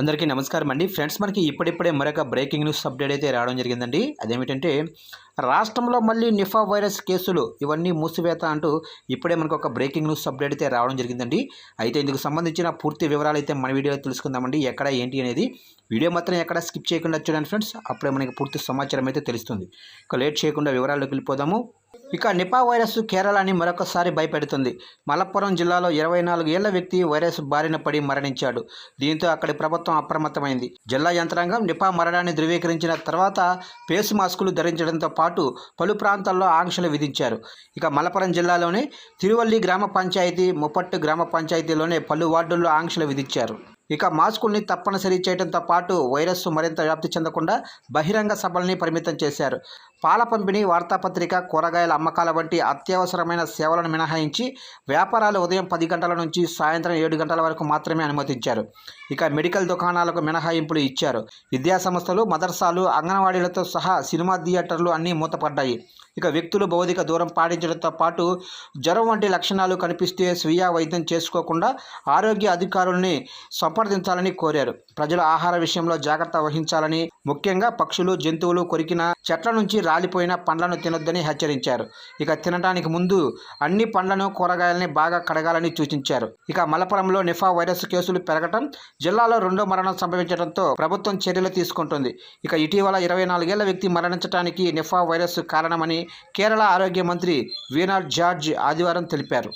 అందరికీ నమస్కారం అండి. ఫ్రెండ్స్ మనకి ఇప్పుడిప్పుడే మరొక బ్రేకింగ్ న్యూస్ అప్డేట్ అయితే రావడం జరిగిందండి. అదేమిటంటే రాష్ట్రంలో మళ్ళీ నిఫా వైరస్ కేసులు ఇవన్నీ మూసివేత అంటూ ఇప్పుడే మనకు ఒక బ్రేకింగ్ న్యూస్ అప్డేట్ అయితే రావడం జరిగిందండి. అయితే ఇందుకు సంబంధించిన పూర్తి వివరాలు అయితే మన వీడియోలో తెలుసుకుందామండి. ఎక్కడ ఏంటి అనేది వీడియో మాత్రం ఎక్కడ స్కిప్ చేయకుండా చూడండి ఫ్రెండ్స్. అప్పుడే మనకి పూర్తి సమాచారం అయితే తెలుస్తుంది. ఇక లేట్ చేయకుండా వివరాల్లోకి వెళ్ళిపోదాము. ఇక నిపా వైరస్ కేరళని మరొకసారి భయపెడుతుంది. మలప్పురం జిల్లాలో ఇరవై నాలుగు ఏళ్ళ వ్యక్తి వైరస్ బారిన పడి మరణించాడు. దీంతో అక్కడి ప్రభుత్వం అప్రమత్తమైంది. జిల్లా యంత్రాంగం నిపా మరణాన్ని ధృవీకరించిన తర్వాత ఫేస్ మాస్కులు ధరించడంతో పాటు పలు ప్రాంతాల్లో ఆంక్షలు విధించారు. ఇక మలపురం జిల్లాలోని తిరువల్లి గ్రామ పంచాయతీ ముప్పట్టు గ్రామ పంచాయతీలోనే పలు వార్డుల్లో ఆంక్షలు విధించారు. ఇక మాస్కుల్ని తప్పనిసరి చేయడంతో పాటు వైరస్ మరింత వ్యాప్తి చెందకుండా బహిరంగ సభల్ని పరిమితం చేశారు. పాల పంపిణీ వార్తాపత్రిక కూరగాయల అమ్మకాల వంటి అత్యవసరమైన సేవలను మినహాయించి వ్యాపారాలు ఉదయం పది గంటల నుంచి సాయంత్రం ఏడు గంటల వరకు మాత్రమే అనుమతించారు. ఇక మెడికల్ దుకాణాలకు మినహాయింపులు ఇచ్చారు. విద్యాసంస్థలు మదర్సాలు అంగన్వాడీలతో సహా సినిమా థియేటర్లు అన్నీ మూతపడ్డాయి. ఇక వ్యక్తులు భౌతిక దూరం పాటించడంతో పాటు జ్వరం వంటి లక్షణాలు కనిపిస్తే స్వీయ వైద్యం చేసుకోకుండా ఆరోగ్య అధికారుల్ని సంప్రదించాలని కోరారు. ప్రజలు ఆహార విషయంలో జాగ్రత్త వహించాలని ముఖ్యంగా పక్షులు జంతువులు కొరికిన చెట్ల నుంచి రాలిపోయిన పండ్లను తినొద్దని హెచ్చరించారు. ఇక తినడానికి ముందు అన్ని పండ్లను కూరగాయలని బాగా కడగాలని సూచించారు. ఇక మలపురంలో నిఫా వైరస్ కేసులు పెరగటం జిల్లాలో రెండో మరణం సంభవించడంతో ప్రభుత్వం చర్యలు తీసుకుంటుంది. ఇక ఇటీవల ఇరవై నాలుగేళ్ళ వ్యక్తి మరణించడానికి నిఫా వైరస్ కారణమని కేరళ ఆరోగ్య మంత్రి వీనాడ్ జార్జ్ ఆదివారం తెలిపారు.